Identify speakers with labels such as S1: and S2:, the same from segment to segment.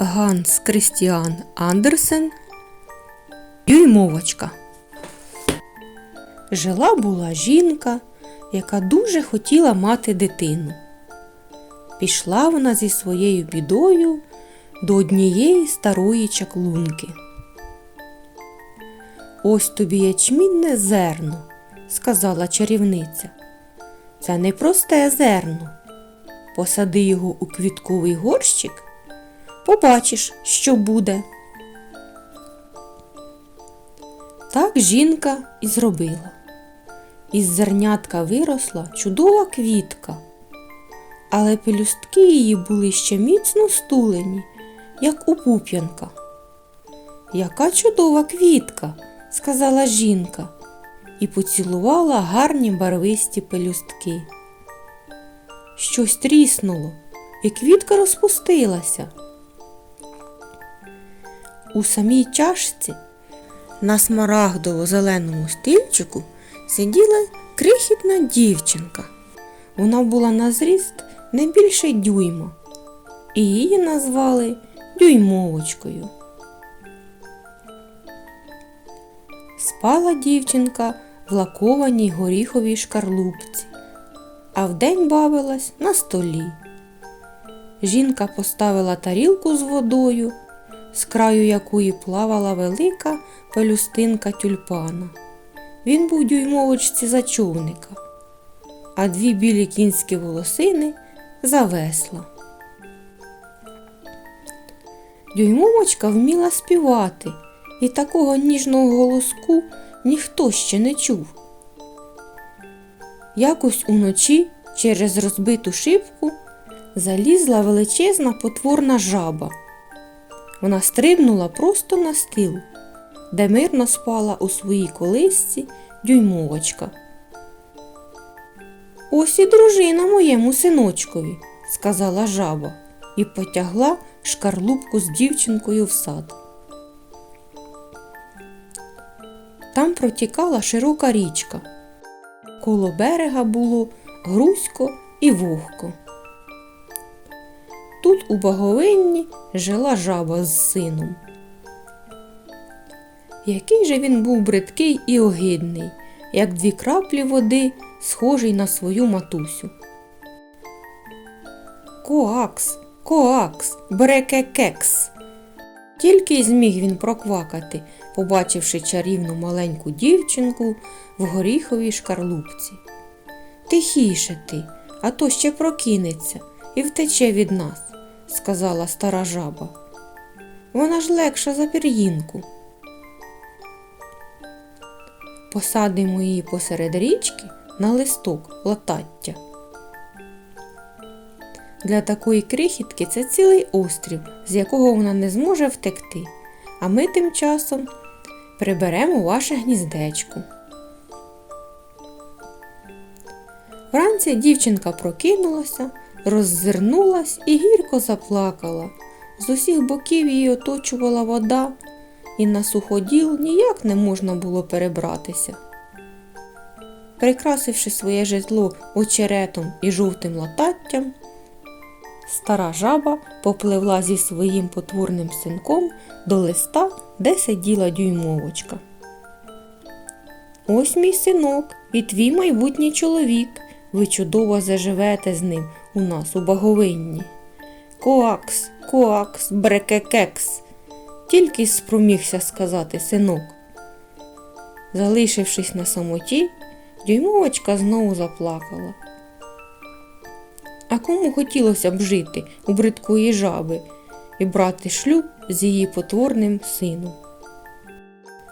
S1: Ганс Крістіан Андерсен Дюймовочка. Жила була жінка, яка дуже хотіла мати дитину. Пішла вона зі своєю бідою до однієї старої чаклунки. Ось тобі ячмінне зерно, сказала чарівниця. Це не просте зерно. Посади його у квітковий горщик, побачиш, що буде. Так жінка і зробила. Із зернятка виросла чудова квітка, але пелюстки її були ще міцно стулені, як у пуп'янка. Яка чудова квітка, сказала жінка і поцілувала гарні барвисті пелюстки. Щось тріснуло, і квітка розпустилася. У самій чашці на смарагдово-зеленому стільчику сиділа крихітна дівчинка. Вона була на зріст не більше дюйма, і її назвали дюймовочкою. Спала дівчинка в лакованій горіховій шкарлупці, а вдень бавилась на столі. Жінка поставила тарілку з водою, з краю якої плавала велика пелюстинка тюльпана. Він був дюймовочці за човника, а дві білі кінські волосини за весла. Дюймовочка вміла співати, і такого ніжного голоску ніхто ще не чув. Якось уночі через розбиту шибку залізла величезна потворна жаба. Вона стрибнула просто на стіл, де мирно спала у своїй колисці дюймовочка. Ось і дружина моєму синочкові, сказала жаба і потягла шкарлупку з дівчинкою в сад. Там протікала широка річка. Коло берега було грузько і вогко. Тут у баговинні жила жаба з сином. Який же він був бридкий і огидний, як дві краплі води, схожий на свою матусю. Коакс, коакс, брекекекс. Тільки й зміг він проквакати, побачивши чарівну маленьку дівчинку в горіховій шкарлупці. Тихіше ти, а то ще прокинеться і втече від нас, сказала стара жаба. Вона ж легша за пір'їнку. Посадимо її посеред річки на листок латаття. Для такої крихітки це цілий острів, з якого вона не зможе втекти, а ми тим часом приберемо ваше гніздечко. Вранці дівчинка прокинулася, роззирнулась і гірко заплакала. З усіх боків її оточувала вода, і на суходіл ніяк не можна було перебратися. Прикрасивши своє житло очеретом і жовтим лататтям, стара жаба попливла зі своїм потворним синком до листа, де сиділа дюймовочка. Ось мій синок і твій майбутній чоловік. Ви чудово заживете з ним у нас у баговинні. Коакс, коакс, брекекекс, тільки спромігся сказати синок. Залишившись на самоті, дюймовочка знову заплакала. А кому хотілося б жити у бридкої жаби і брати шлюб з її потворним сином?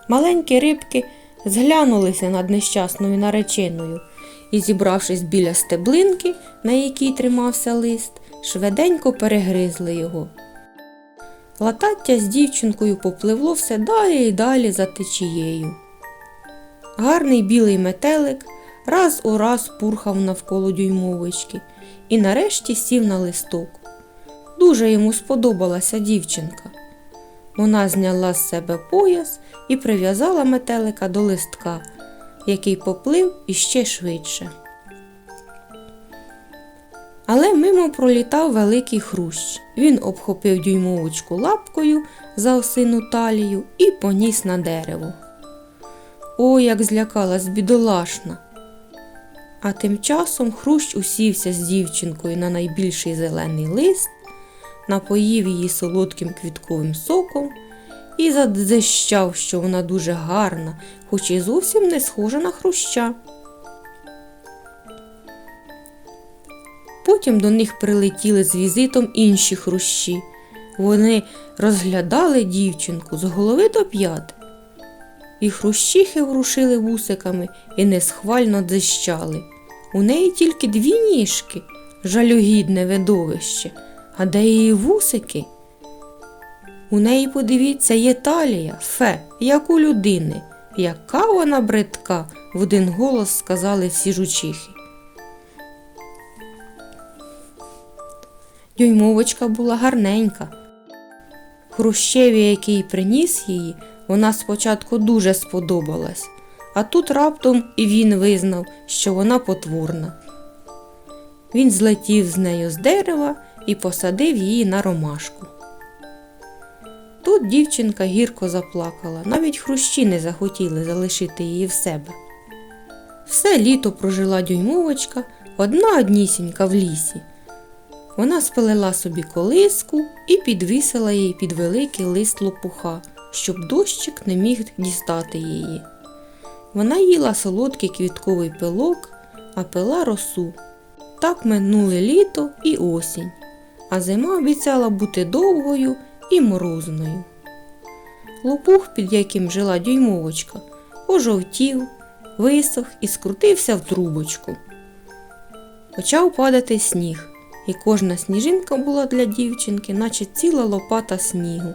S1: Маленькі рибки зглянулися над нещасною нареченою і, зібравшись біля стеблинки, на якій тримався лист, швиденько перегризли його. Латаття з дівчинкою попливло все далі і далі за течією. Гарний білий метелик раз у раз пурхав навколо дюймовички і нарешті сів на листок. Дуже йому сподобалася дівчинка. Вона зняла з себе пояс і прив'язала метелика до листка, який поплив іще швидше. Але мимо пролітав великий хрущ. Він обхопив дюймовочку лапкою за осину талію і поніс на дерево. О, як злякалась бідолашна. А тим часом хрущ усівся з дівчинкою на найбільший зелений лист, напоїв її солодким квітковим соком і задзищав, що вона дуже гарна, хоч і зовсім не схожа на хруща. Потім до них прилетіли з візитом інші хрущі. Вони розглядали дівчинку з голови до п'ят. І хрущихи врушили вусиками і несхвально дзищали. У неї тільки дві ніжки, жалюгідне видовище, а де її вусики? У неї, подивіться, є талія, фе, як у людини. Яка вона бридка, в один голос сказали всі жучихи. Дюймовочка була гарненька. Хрущеві, який приніс її, вона спочатку дуже сподобалась, а тут раптом і він визнав, що вона потворна. Він злетів з нею з дерева і посадив її на ромашку. Тут дівчинка гірко заплакала, навіть хрущі не захотіли залишити її в себе. Все літо прожила дюймовочка, одна однісінька в лісі. Вона спилила собі колиску і підвісила її під великий лист лопуха, щоб дощик не міг дістати її. Вона їла солодкий квітковий пилок, а пила росу. Так минули літо і осінь, а зима обіцяла бути довгою і морозною. Лопух, під яким жила дюймовочка, ожовтів, висох і скрутився в трубочку. Почав падати сніг, і кожна сніжинка була для дівчинки, наче ціла лопата снігу.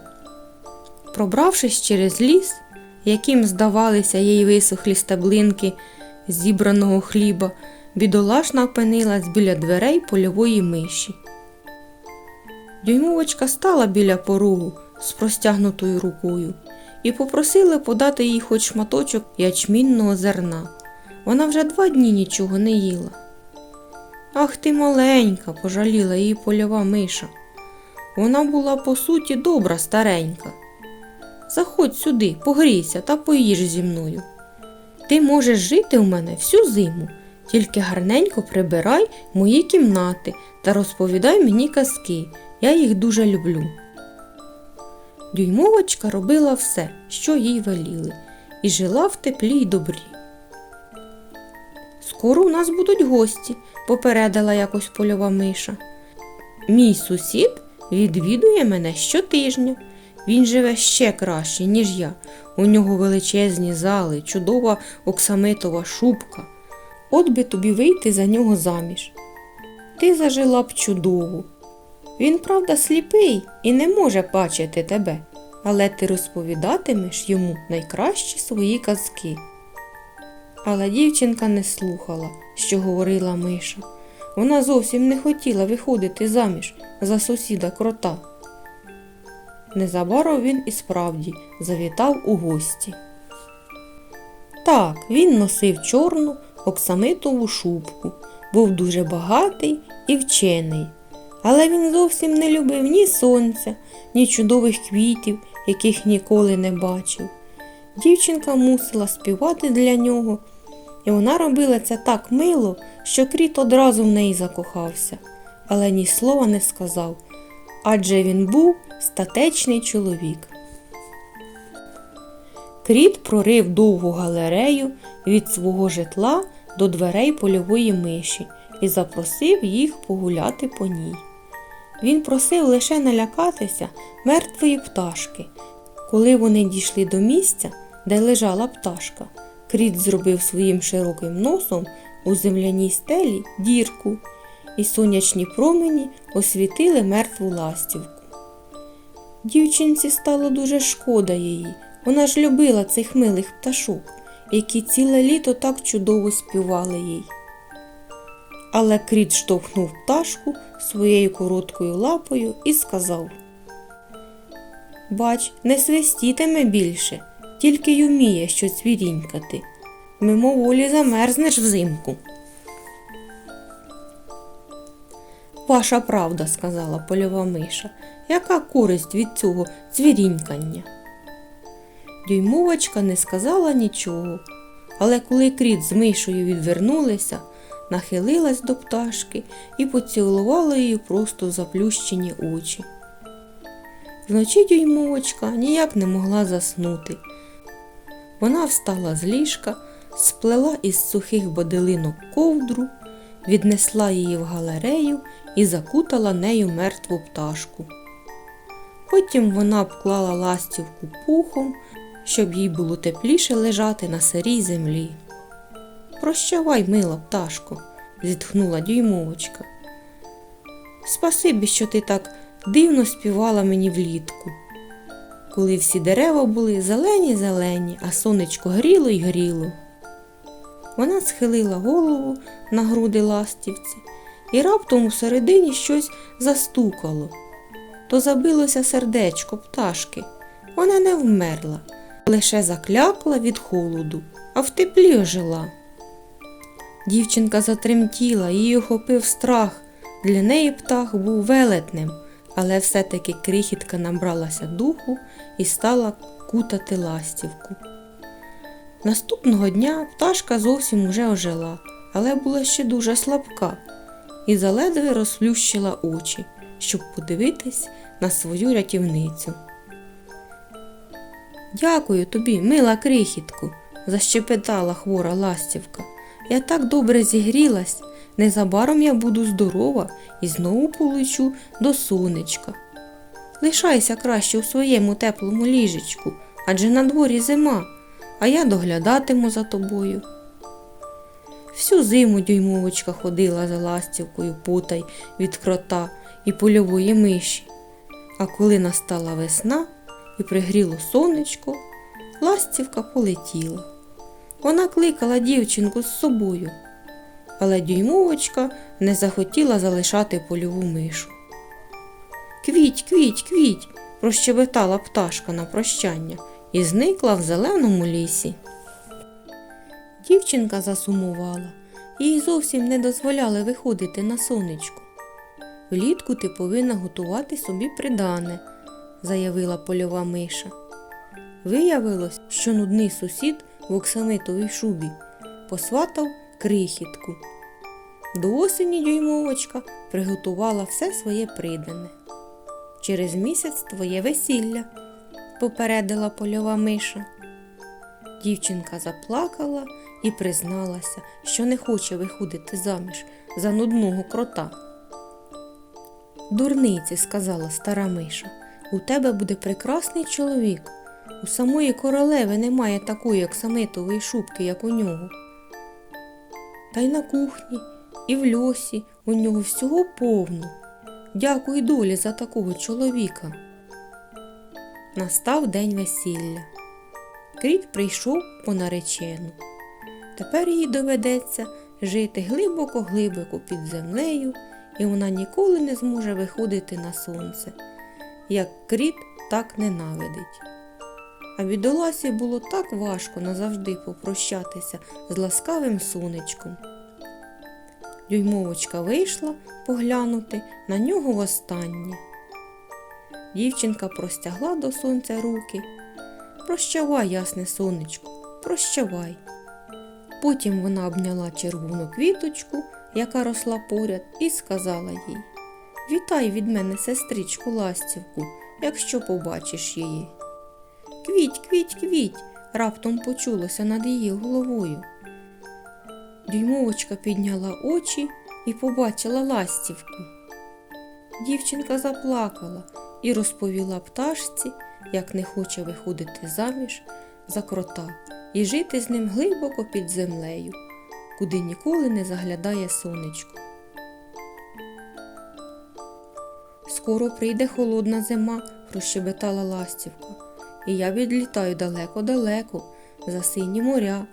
S1: Пробравшись через ліс, яким здавалися їй висохлі стеблинки зібраного хліба, бідолашна опинилась біля дверей польової миші. Дюймовочка стала біля порогу з простягнутою рукою і попросила подати їй хоч шматочок ячмінного зерна. Вона вже два дні нічого не їла. Ах ти маленька, пожаліла її польова миша. Вона була по суті добра старенька. Заходь сюди, погрійся та поїж зі мною. Ти можеш жити у мене всю зиму, тільки гарненько прибирай мої кімнати та розповідай мені казки, я їх дуже люблю. Дюймовочка робила все, що їй веліли, і жила в теплі й добрі. Скоро у нас будуть гості, попередила якось польова миша. Мій сусід відвідує мене щотижня. Він живе ще краще, ніж я. У нього величезні зали, чудова оксамитова шубка. От би тобі вийти за нього заміж. Ти зажила б чудово. Він, правда, сліпий і не може бачити тебе, але ти розповідатимеш йому найкращі свої казки. Але дівчинка не слухала, що говорила Миша. Вона зовсім не хотіла виходити заміж за сусіда крота. Незабаром він і справді завітав у гості. Так, він носив чорну оксамитову шубку, був дуже багатий і вчений, але він зовсім не любив ні сонця, ні чудових квітів, яких ніколи не бачив. Дівчинка мусила співати для нього, і вона робила це так мило, що кріт одразу в неї закохався, але ні слова не сказав, адже він був статечний чоловік. Кріт прорив довгу галерею від свого житла до дверей польової миші і запросив їх погуляти по ній. Він просив лише не лякатися мертвої пташки. Коли вони дійшли до місця, де лежала пташка, кріт зробив своїм широким носом у земляній стелі дірку, і сонячні промені освітили мертву ластівку. Дівчинці стало дуже шкода її. Вона ж любила цих милих пташок, які ціле літо так чудово співали їй. Але кріт штовхнув пташку своєю короткою лапою і сказав Бач, не свистітиме більше, тільки й уміє що цвірінькати. Мимоволі замерзнеш взимку. ваша правда, сказала польова миша. Яка користь від цього цвірінькання? Дюймовочка не сказала нічого, але коли кріт з мишою відвернулися, нахилилась до пташки і поцілувала її просто заплющені очі. Вночі дюймовочка ніяк не могла заснути. Вона встала з ліжка, сплела із сухих бодилинок ковдру, віднесла її в галерею і закутала нею мертву пташку. Потім вона обклала ластівку пухом, щоб їй було тепліше лежати на сирій землі. Прощавай, мила пташко, зітхнула дюймовочка. Спасибі, що ти так дивно співала мені влітку. Коли всі дерева були зелені зелені, а сонечко гріло й гріло. Вона схилила голову на груди ластівці, і раптом у середині щось застукало. То забилося сердечко пташки. Вона не вмерла, лише заклякла від холоду, а в теплі ожила. Дівчинка затремтіла, її охопив страх. Для неї птах був велетнем, але все-таки крихітка набралася духу і стала кутати ластівку. Наступного дня пташка зовсім уже ожила, але була ще дуже слабка і заледве розплющила очі, щоб подивитись на свою рятівницю. Дякую тобі, мила крихітку, защепетала хвора ластівка. Я так добре зігрілась. Незабаром я буду здорова і знову полечу до сонечка. Лишайся краще у своєму теплому ліжечку, адже на дворі зима, а я доглядатиму за тобою. Всю зиму дюймовочка ходила за ластівкою потай від крота і польової миші. А коли настала весна і пригріло сонечко, ластівка полетіла. Вона кликала дівчинку з собою, але дюймовочка не захотіла залишати польову мишу. Квіть, квіть, квіть, прощебетала пташка на прощання і зникла в зеленому лісі. Дівчинка засумувала, їй зовсім не дозволяли виходити на сонечко. Влітку ти повинна готувати собі придане, заявила польова миша. Виявилось, що нудний сусід в оксамитовій шубі посватав крихітку. До осені дюймовочка приготувала все своє придане. Через місяць твоє весілля, попередила польова миша. Дівчинка заплакала і призналася, що не хоче виходити заміж за нудного крота. Дурниці, сказала стара миша, у тебе буде прекрасний чоловік. У самої королеви немає такої оксамитової шубки, як у нього. Та й на кухні, і в льосі у нього всього повно. Дякую долі за такого чоловіка. Настав день весілля. Кріт прийшов по наречену. Тепер їй доведеться жити глибоко-глибоко під землею, і вона ніколи не зможе виходити на сонце. Як кріт так ненавидить. А бідоласі було так важко назавжди попрощатися з ласкавим сонечком. Дюймовочка вийшла поглянути на нього востаннє. Дівчинка простягла до сонця руки. Прощавай, ясне сонечко, прощавай. Потім вона обняла червону квіточку, яка росла поряд, і сказала їй Вітай від мене, сестричку ластівку, якщо побачиш її. Квіть, квіть, квіть, раптом почулося над її головою. Дюймовочка підняла очі і побачила ластівку. Дівчинка заплакала і розповіла пташці, як не хоче виходити заміж за крота і жити з ним глибоко під землею, куди ніколи не заглядає сонечко. Скоро прийде холодна зима, прощебетала ластівка, і я відлітаю далеко-далеко, за сині моря,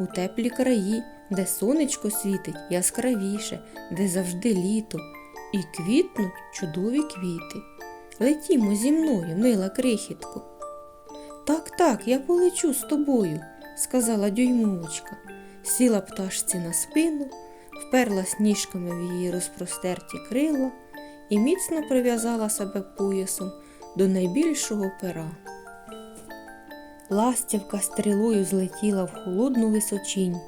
S1: у теплі краї, де сонечко світить яскравіше, де завжди літо, і квітнуть чудові квіти. Летімо зі мною, мила крихітко. Так, так, я полечу з тобою, сказала дюймовочка, сіла пташці на спину, вперлась ніжками в її розпростерті крила і міцно прив'язала себе поясом до найбільшого пера. Ластівка стрілою злетіла в холодну височінь.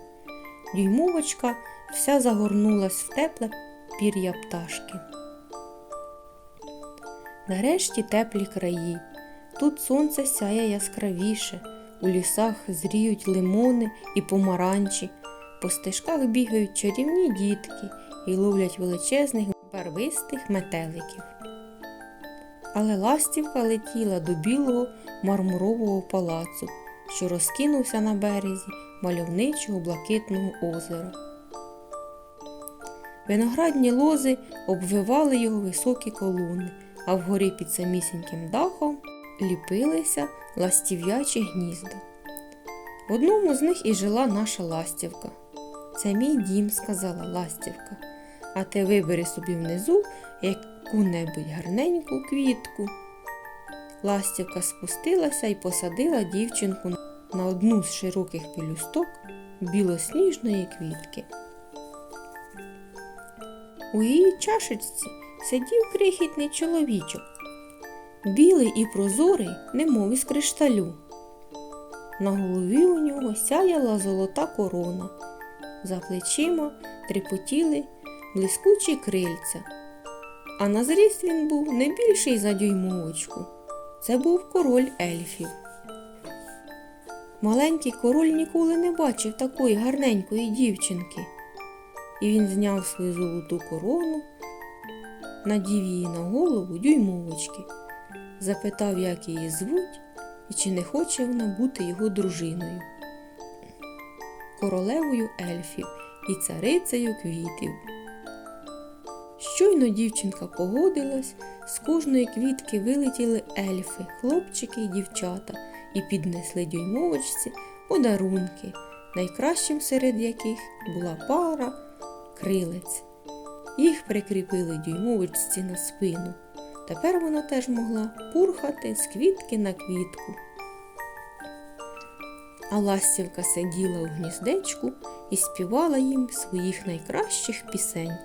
S1: Дюймовочка вся загорнулась в тепле пір'я пташки. Нарешті теплі краї. Тут сонце сяє яскравіше, у лісах зріють лимони і помаранчі, по стежках бігають чарівні дітки і ловлять величезних барвистих метеликів. Але ластівка летіла до білого мармурового палацу, що розкинувся на березі мальовничого блакитного озера. Виноградні лози обвивали його високі колони, а вгорі під самісіньким дахом ліпилися ластів'ячі гнізда. В одному з них і жила наша ластівка. Це мій дім, сказала ластівка, а ти вибери собі внизу яку-небудь гарненьку квітку. Ластівка спустилася і посадила дівчинку на одну з широких пелюсток білосніжної квітки. У її чашечці сидів крихітний чоловічок, білий і прозорий, немов із кришталю. На голові у нього сяяла золота корона, за плечима трепотіли блискучі крильця, а на зріст він був не більший за дюймовочку. Це був король ельфів. Маленький король ніколи не бачив такої гарненької дівчинки, і він зняв свою золоту корону, надів її на голову дюймовочки, запитав, як її звуть і чи не хоче вона бути його дружиною, королевою ельфів і царицею квітів. Щойно дівчинка погодилась, з кожної квітки вилетіли ельфи, хлопчики і дівчата, і піднесли дюймовочці подарунки, найкращим серед яких була пара крилець. Їх прикріпили дюймовочці на спину. Тепер вона теж могла пурхати з квітки на квітку. А ластівка сиділа у гніздечку і співала їм своїх найкращих пісень.